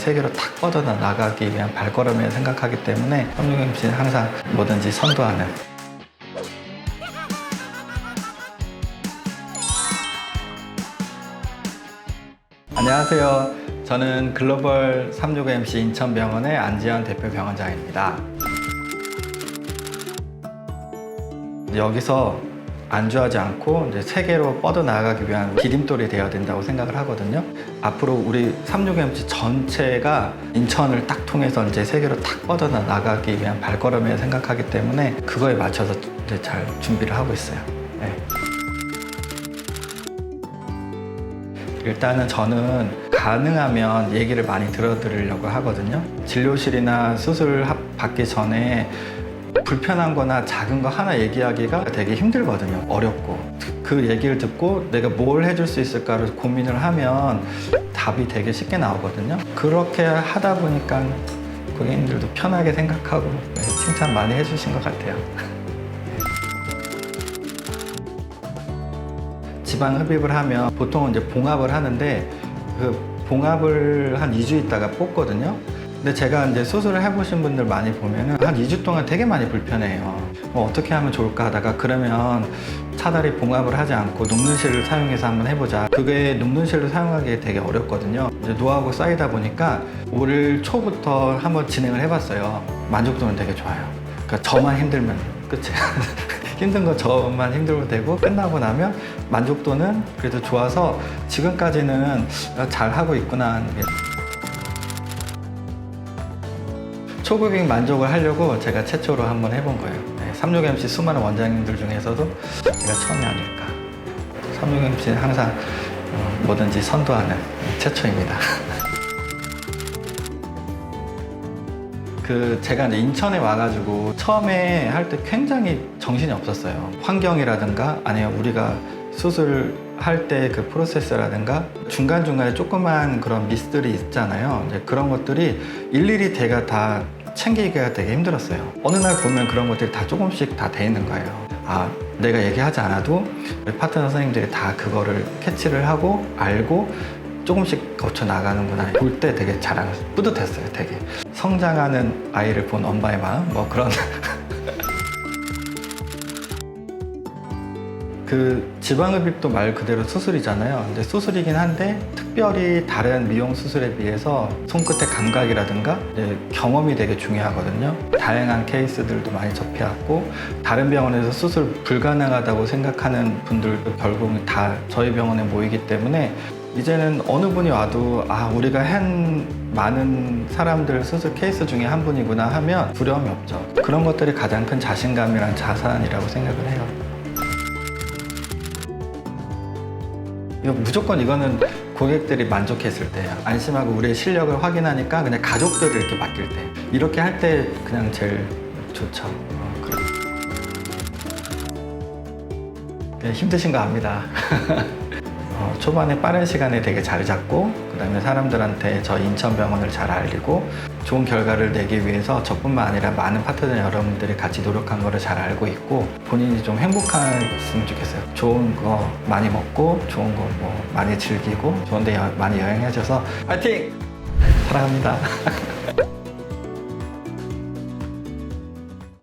세계로 탁 뻗어 나가기 위한 발걸음이라 생각하기 때문에 삼육 MC는 항상 뭐든지 선도하는 안녕하세요. 저는 글로벌 365MC 인천병원의 안지현 대표 병원장입니다. 여기서 안주하지 않고 이제 세계로 뻗어 나가기 위한 디딤돌이 되어야 된다고 생각을 하거든요. 앞으로 우리 365MC 전체가 인천을 딱 통해서 이제 세계로 탁 뻗어 나가기 위한 발걸음이라 생각하기 때문에 그거에 맞춰서 이제 잘 준비를 하고 있어요. 네. 일단은 저는 가능하면 얘기를 많이 들어드리려고 하거든요. 진료실이나 수술 합- 받기 전에 불편한 거나 작은 거 하나 얘기하기가 되게 힘들거든요. 어렵고. 그 얘기를 듣고 내가 뭘 해줄 수 있을까를 고민을 하면 답이 되게 쉽게 나오거든요. 그렇게 하다 보니까 고객님들도 편하게 생각하고 네, 칭찬 많이 해주신 것 같아요. 지방 흡입을 하면 보통은 이제 봉합을 하는데 그 봉합을 한 2주 있다가 뽑거든요. 근데 제가 이제 수술을 해보신 분들 많이 보면은 한 2주 동안 되게 많이 불편해요. 뭐 어떻게 하면 좋을까 하다가 그러면 차라리 봉합을 하지 않고 녹는실을 사용해서 한번 해보자. 그게 녹는실로 사용하기 되게 어렵거든요. 이제 노하우가 쌓이다 보니까 올 초부터 한번 진행을 해봤어요. 만족도는 되게 좋아요. 그러니까 저만 힘들면 끝이에요. 힘든 거 저만 힘들면 되고 끝나고 나면 만족도는 그래도 좋아서 지금까지는 잘 하고 있구나 초급익 만족을 하려고 제가 최초로 한번 해본 거예요. 네, 36MC 수많은 원장님들 중에서도 제가 처음이 아닐까. 36MC는 항상 어, 뭐든지 선도하는 최초입니다. 그 제가 이제 인천에 와가지고 처음에 할 때 굉장히 정신이 없었어요. 환경이라든가 아니면 우리가 수술 할 때 그 프로세스라든가 중간중간에 조그만 그런 미스들이 있잖아요. 이제 그런 것들이 일일이 제가 다 챙기기가 되게 힘들었어요. 어느 날 보면 그런 것들이 다 조금씩 다 돼 있는 거예요. 아, 내가 얘기하지 않아도 파트너 선생님들이 다 그거를 캐치를 하고 알고 조금씩 거쳐 나가는구나. 볼 때 되게 자랑, 뿌듯했어요, 되게. 성장하는 아이를 본 엄마의 마음? 뭐 그런. 그 지방흡입도 말 그대로 수술이잖아요. 근데 수술이긴 한데 특별히 다른 미용 수술에 비해서 손끝의 감각이라든가 이제 경험이 되게 중요하거든요. 다양한 케이스들도 많이 접해왔고 다른 병원에서 수술 불가능하다고 생각하는 분들도 결국은 다 저희 병원에 모이기 때문에 이제는 어느 분이 와도 아 우리가 한 많은 사람들 수술 케이스 중에 한 분이구나 하면 두려움이 없죠. 그런 것들이 가장 큰 자신감이란 자산이라고 생각을 해요. 이거 무조건 이거는 고객들이 만족했을 때 안심하고 우리의 실력을 확인하니까 그냥 가족들을 이렇게 맡길 때 이렇게 할 때 그냥 제일 좋죠. 어, 그래. 네, 힘드신 거 압니다. 어, 초반에 빠른 시간에 되게 자리 잡고 그다음에 사람들한테 저 인천병원을 잘 알리고 좋은 결과를 내기 위해서 저뿐만 아니라 많은 파트너 여러분들이 같이 노력한 거를 잘 알고 있고 본인이 좀 행복했으면 좋겠어요. 좋은 거 많이 먹고 좋은 거 뭐 많이 즐기고 좋은 데 여- 많이 여행하셔서 파이팅! 사랑합니다.